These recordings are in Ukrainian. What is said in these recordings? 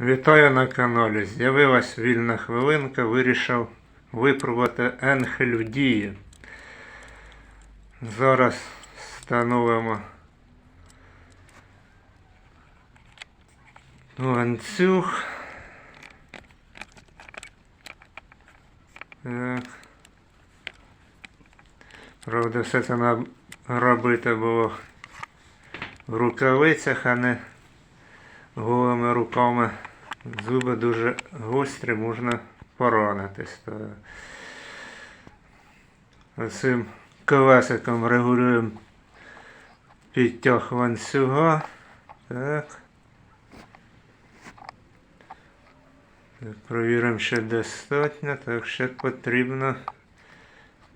Вітаю на каналі. З'явилась вільна хвилинка, вирішив випробувати енхель в дії. Зараз встановимо ланцюг. Так. Правда, все це робити було в рукавицях, а не голими руками. Зуби дуже гострі, можна поранитись. Цим колесиком регулюємо підтяг ланцюга. Так, Провіримо, що достатньо, так ще потрібно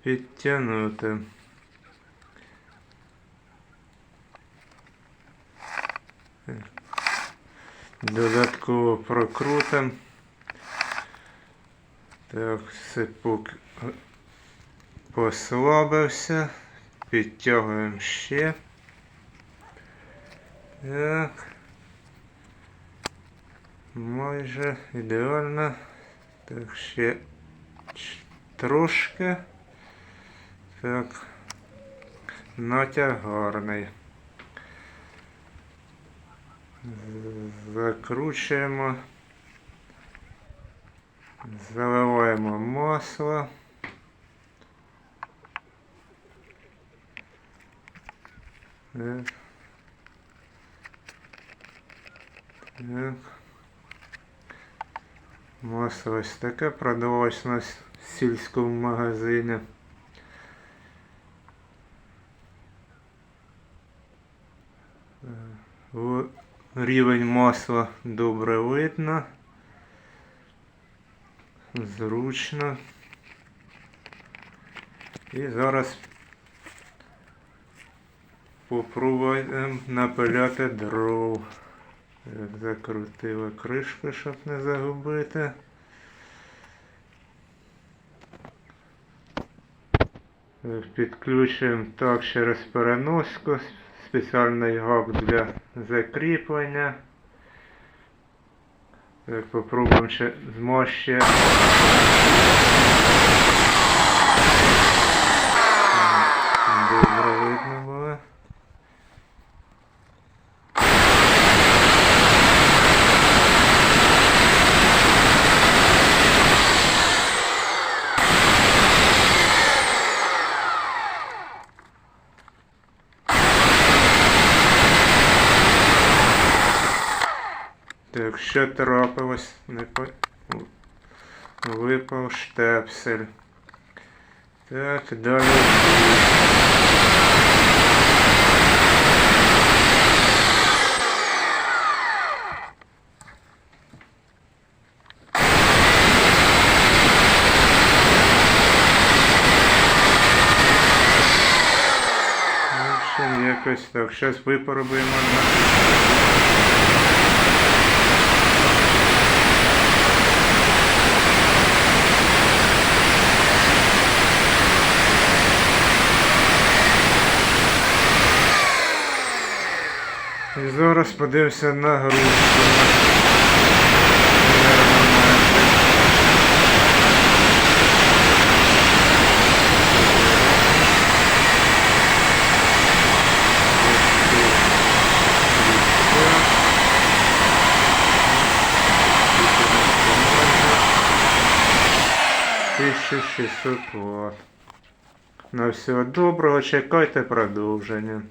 підтягнути. Додатково прокрутимо. Так, сипук послабився. Підтягуємо ще. Так. Майже ідеально. Так, ще трошки. Так. Натяг гарний. Закручуємо. Заливаємо масло. Так. Так. Масло ось таке продавалось у нас в сільському магазині. В- Рівень масла добре видно. Зручно. І зараз попробуємо напиляти дров. Закрутили кришку, щоб не загубити. Підключуємо так через переноску. Спеціальний гак для закріплення. Так, попробуємо ще змощити. Добре видно було. Так, що трапилось? Не по... Випав штепсель. Так, далі. Якось так. Зараз випробуємо на. І зараз подивимося на грудку. Тисяча шістсот. На всього доброго, чекайте продовження.